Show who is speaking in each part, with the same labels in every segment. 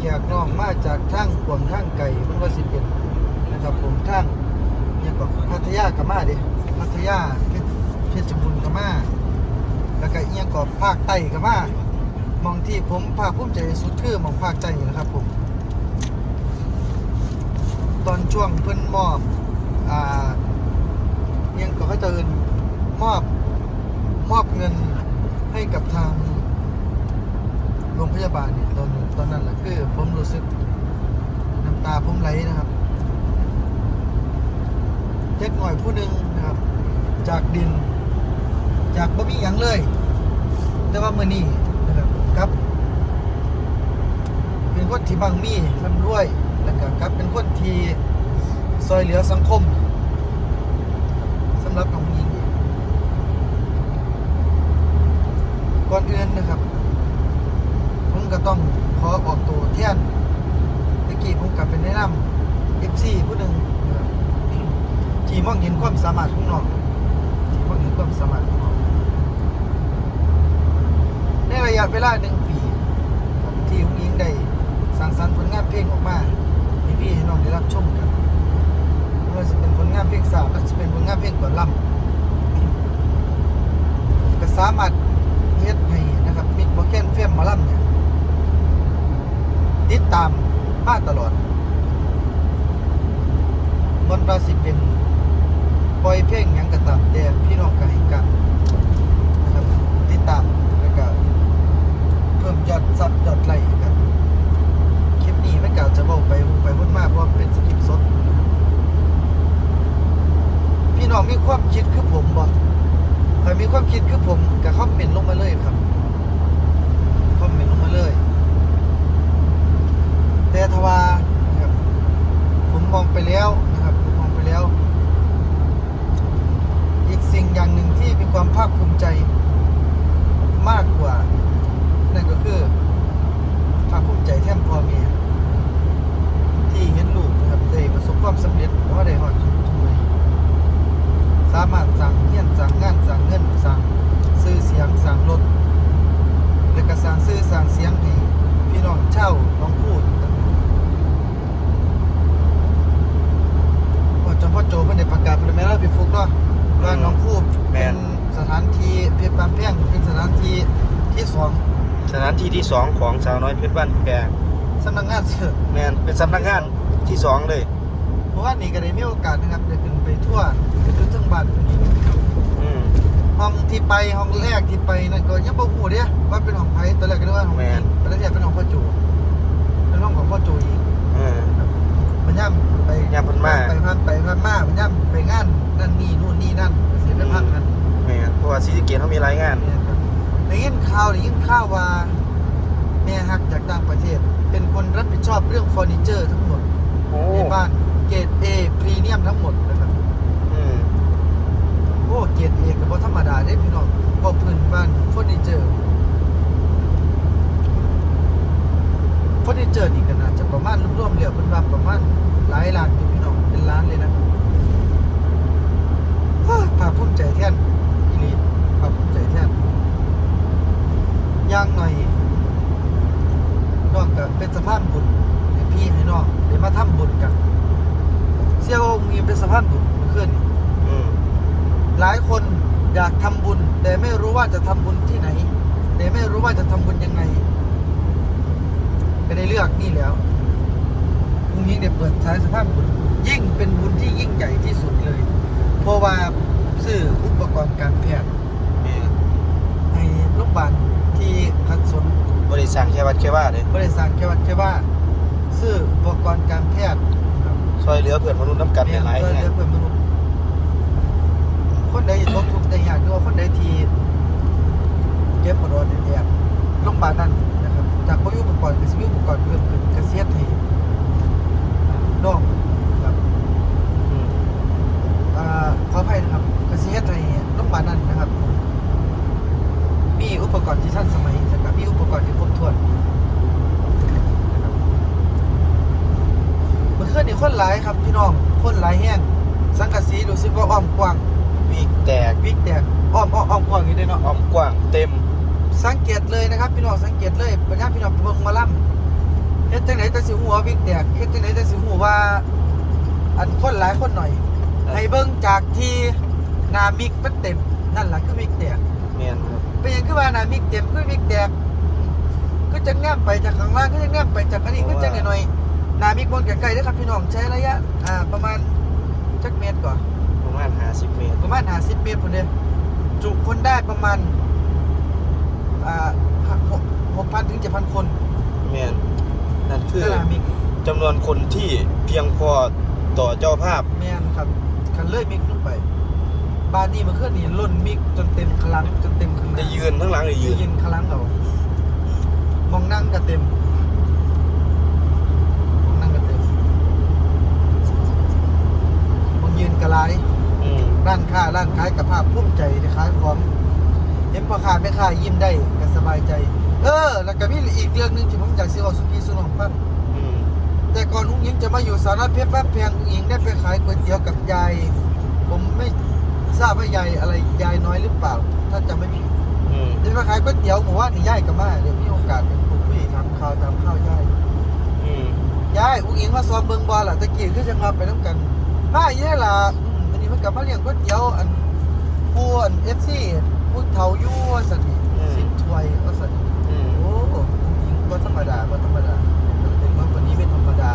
Speaker 1: แขกน้องมาจากทางกวงทางไก่มันว่าสิเป็นนะครับผมทางเนี่ยก็พัทยากับมาดิพัทยาเพชรบุรีกับมาแล้วก็เอียงก็ภาคใต้กับมามองที่ผมภาคภูมิใจสุดคือมองภาคใต้นี่นะครับผม ตอนช่วงเพิ่นมอบอ่าเอียงก็เขาจะเอินมอบมอบเงินให้กับทาง รงพยาบาลเนี่ยตอนตอนนั้นแหละคือผมรู้สึกน้ำตาผมไหลนะครับเด็กหน่อยผู้หนึ่งนะครับ จากดิน จากบ่มีหยังเลย แต่ว่ามื่อนี้นะครับครับ เป็นคนที่บางมีร่ำรวยแล้วก็ครับเป็นคนที่ซอยเหลือสังคมสำหรับน้องหญิงก่อนอื่นนะครับ ก็ต้องขอออกตัวแทนเมื่อกี้ผมกลับเป็นแนะนำ FC ผู้หนึ่งที่มองเห็นความสามารถของน้องที่มองเห็นความสามารถของน้องในระยะเวลาหนึ่งปีที่คุณยิงได้สร้างสรรค์ผลงานเพลงออกมาให้พี่ให้น้องได้รับชมกันไม่ว่าจะเป็นผลงานเพลงสาวก็จะเป็นผลงานเพลงก่อนล่ำก็สามารถเฮ็ดให้นะครับมิดโบเกนเฟมหมาล่ำเนี่ย ติดตามมาตลอดบนเราสิเป็นปล่อยเพลงหยังกระตามแต่พี่น้องก็ให้กันนะครับติดตามแล้วก็เพิ่มยอดซับยอดไลค์ให้กันคลิปนี้ไม่กล่าวจะบอกไปไปพูดมากเพราะว่าเป็นสคริปต์สดนะครับพี่น้องมีความคิดคือผมบ่ใคิดคือผมก็คอมเมนต์ลงมาเลยครับคอมเมนต์ลงมาเลย แต่ทว่านะครับผมมองไปแล้วนะครับ ผมมองไปแล้ว อีกสิ่งอย่างหนึ่งที่มีความภาคภูมิใจมากกว่า นั่นก็คือภาคภูมิใจแทนพ่อแม่ที่เห็นลูกนะครับได้ประสบความสำเร็จเพราะว่าได้หอดทุนทุนนี้สามารถสั่งเฮียนสั่งงานสั่งเงินสั่งซื้อเสียงสั่งรถและก็สั่งซื้อสั่งเสียงให้พี่น้องเช่าน้องพูดว่าจนพ่อโจเพิ่นได้ประกาศเป็นแม่เล่าพี่ฟุกเนาะว่าน้องคูบ
Speaker 2: แม่
Speaker 1: เป็น
Speaker 2: น
Speaker 1: สถานที่เพชรบางแพงเป็นสถานที่ที่สอง
Speaker 2: สถานที่ที่สองของสาวน้อยเพชรบ้านแพง
Speaker 1: สำนักงานเสือ
Speaker 2: แมนเป็นสำนักงานที่สองเลย
Speaker 1: เพราะว่านี่ก็ได้มีโอกาสนะครับได้ขึ้นไปทั่วไปดูทั้งบ้านตรงนี้
Speaker 2: อืม
Speaker 1: ห้องที่ไปห้องแรกที่ไปนั่นก็ยังบ่ฮู้เด้ว่าเป็นห้องไผตอนแรกก็นึกว่าห้อง
Speaker 2: แม่
Speaker 1: นี้ากต่างประเทศ เป็นคนรับผิดชอบเรื่องเฟอร์นิเจอร์ทั้งหมด
Speaker 2: โอ้
Speaker 1: ในบ้านเกรด A พรีเมียมทั้งหมดนะครับ
Speaker 2: อืม
Speaker 1: โอ้เกรด A ก็บ่ธรรมดาได้พี่น้องพอพื้นบ้านเฟอร์นิเจอร์เฟอร์นิเจอร์นี่ก็น่าจะประมาณรวมๆแล้วเพิ่นว่าประมาณหลายล้านอยู่พี่น้องเป็นล้านเลยนะเฮ้ยภาคภูมิใจแทนอีหลีภาคภูมิใจแทนอย่างหน่อยน้องก็ เป็นสะพานบุญให้พี่ให้น้องได้มาทำบุญกัน เสี่ยวามีเป็นสะพานบุญเมื่อคืนนี่
Speaker 2: อืม
Speaker 1: หลายคนอยากทำบุญ แต่ไม่รู้ว่าจะทำบุญที่ไหน แต่ไม่รู้ว่าจะทำบุญยังไงก็ได้เลือกนี่แล้วพรุ่งนี้เดี๋ยวเปิดสายสภาพบุญยิ่งเป็นบุญที่ยิ่งใหญ่ที่สุดเลย เพราะว่าซื้ออุปกรณ์การแพทย์
Speaker 2: แม่น
Speaker 1: ให้โรงพยาบาล ที่ขัดสน
Speaker 2: บริษัทแค่วัดแค่ว่าเลย
Speaker 1: บริษัทแค่ว่าแค่ว่าซื้ออุปกรณ์การแพทย์ครับ
Speaker 2: ซอยเหลือเพื่อนมนุษย์น้ำกัน
Speaker 1: เรียน
Speaker 2: หลาย
Speaker 1: เพื่อ
Speaker 2: แห่
Speaker 1: เพื่องเพื่อนมนุษย์คนใดตกทุกข์ใดยากด้วยคนใดที่เก็บปวดร้อนแดดโรงพยาบาลนั้นนะครับจากพวกอุปกรณ์ก็จะมีอุปกรณ์เพิ่มขึ้นกระเสียดให้น้องครับ
Speaker 2: อืม
Speaker 1: อ่าขออภัยนะครับกระเสียดให้โรงพยาบาลนั้นนะครับ มีอุปกรณ์ที่ทันสมัยนะครับมีอุปกรณ์ที่ครบถ้วนนะครับเมื่อ คืนนี้คนหลายครับพี่น้องคนหลายแห้งสังกะสีรู้สึกว่าอ้อมกว้าง
Speaker 2: วีกแตก
Speaker 1: วิกแตกอ้อมอ้อมอ้อมกว้างอยู่ด้วยเนาะ
Speaker 2: อ้อมกว้างเต็ม
Speaker 1: สังเกตเลยนะครับ พี่น้องสังเกตเลยปัญญาพี่น้องไปเบิ่งหมาล่ำเฮ็ดจังไหนแต่สิหัววิกแตกเฮ็ดจังไหนแต่สิหัวว่า อันคนหลายคนหน่อยให้เบิ่งจากที่หนามิกมันเต็มนั่นล่ะคือวิกแตก
Speaker 2: เมียนครับ
Speaker 1: เป็นหยังคือว่าหนามิกเต็มคือวิกแตกก็จะแนบไปจากข้างล่างก็จะแนบไปจากอันนี้ก็จะหน่อยๆห นามิกบนไกลๆเด้อครับพี่น้องใช้ระยะอ่าประมาณจักเมตรก่อน
Speaker 2: ประมาณห้าสิบเมตร
Speaker 1: ประมาณ50เมตรพุ่นเด้จุคนได้ประมาณอ่า6,000ถึง7,000คน
Speaker 2: เมียนนั่นคือ
Speaker 1: หนามิก
Speaker 2: จำนวนคนที่เพียงพอต่อเจ้าภาพ
Speaker 1: แม่นครับคันเลยมิกลงไปบ้านนี้เมื่อคืนนี้ล้นมิกจนเต็มคลังจนเต็มข้างห
Speaker 2: ได้
Speaker 1: น้า
Speaker 2: ยืนทั้างหลังได้
Speaker 1: ยื
Speaker 2: ยืน
Speaker 1: นคลังเรามองนั่งก็เต็มมองนั่งก็เต็มมองยืนกระไร
Speaker 2: อืม
Speaker 1: ร้านค้าร้านขายกับภาพภูมิใจที่ขายของเห็นพ่อค้าแม่ค้ายิ้มได้ก็สบายใจ เออ แล้ว ก็มีอีกเรื่องหนึงที่ผมอยากสิบอกสุกี้สุนองฟัง
Speaker 2: อืม
Speaker 1: แต่ก่อนอุ้งยิงจะมาอยู่สารเพชรบ้านแพงอุ้งยิงได้ไปขายก๋วยเตี๋ยวกับยาย ผมไม่ทราบว่ายายอะไรยายน้อยหรือเปล่า ถ้าจำไม่ผิด
Speaker 2: อืม
Speaker 1: เดี๋ยวมาขายก๋วยเตี๋ยวหมู่ว่านนี่ยายกับมาเดี๋ยวมีโอกาสเป็นผู้คุยทำข่าวตามข้าวยาย
Speaker 2: อืม
Speaker 1: ยายอุ้งยิงมาซ้อมเบิงบอลล่ะตะกี้คือจะมาไปน้ำกันมาเยอะล่ะอืมวันนี้มันกลับมาเลี้ยงก๋วยเตี๋ยวอันผู้อันเอฟซีผู้เฒ่าอยู่ว่าสันนี่สิบถ้วยว่าสันนี่
Speaker 2: อืม
Speaker 1: โอ้อุ้งยิงก็ธ รรมดาก็ธรรมดาเด็กน้องคนนี้เป็นธรรมดา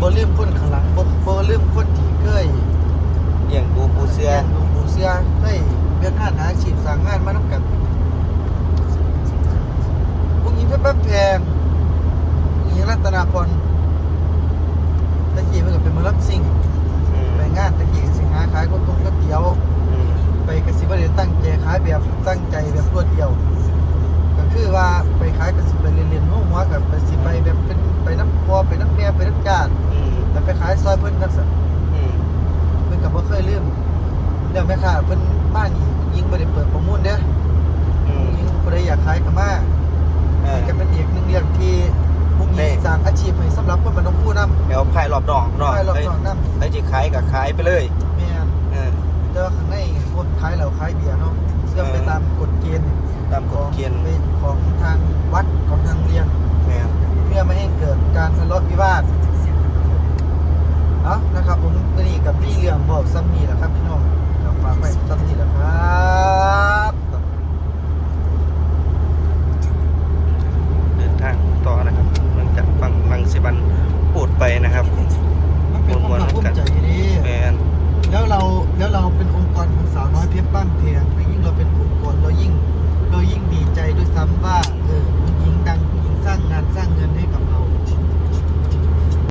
Speaker 1: บ่ลืมคนข้างหลังบ่บ่ลืมคนที่เคย
Speaker 2: เลี้ยงดูปูเสือ
Speaker 1: แย่งลูกหมูเสือเคยเวียนงานหาอาชีพสร้างงานมานํกันอุ้งยิงเพชรบ้านแพงอุ้งยิงรัตนาพรตะกี้เพิ่นก็เป็นหมารับซิ่ง
Speaker 2: อืม
Speaker 1: ไปงานตะกี้สิหาขายก๋วยตงก๋วยเตี๋ยว
Speaker 2: อืม
Speaker 1: ไปกสิบ่ได้ตั้งใจขายแบบตั้งใจแบบรวดเดียวก็ คือว่าไปขายกสิไปเรียนๆหัวหัวกับไปสิไปแบบเป็นไปน้ำพอไปน้ำแม่ไปน้ำญาติ
Speaker 2: อืม
Speaker 1: แต่ไปขายซอยเพิ่นจังซั่น
Speaker 2: อืม
Speaker 1: เพิ่นก็บ่เคยลืมเรื่องแม่ค้าเพิ่นมานี่ยิงบ่ได้เปิดประมูลเด้อ
Speaker 2: อืม
Speaker 1: ยิงผู้ใดอยากขายก็มา
Speaker 2: เออ
Speaker 1: นี่ก็เป็นอีกหนึ่งเรื่องที่มุก
Speaker 2: ได้
Speaker 1: ยิงสร้างอาชีพให้สำหรับคนบ้านหนองผู้นำ
Speaker 2: แล้วภายรอบนอกเนาะ
Speaker 1: ขายรอบ
Speaker 2: ไอ้
Speaker 1: นอกนำ
Speaker 2: ไอ้ที่ขายกับขายไปเลย
Speaker 1: แม่น
Speaker 2: เออ
Speaker 1: แต่ว่าข้างในพวกขายเหล้าขายเบียร์เนาะเรื่องไป
Speaker 2: เออ
Speaker 1: ตามกฎเกณฑ์
Speaker 2: ตามกฎเกณฑ์
Speaker 1: ของทางวัดของทางเรียน
Speaker 2: แมน
Speaker 1: เพื่อไม่ให้เกิดการทะเลาะวิวาทเอนะครับผมนี่กับพี่เรื่องบอกซ้ำนี่แหละครับพี่น้องฝากไปซ้ำนี่แหละครับ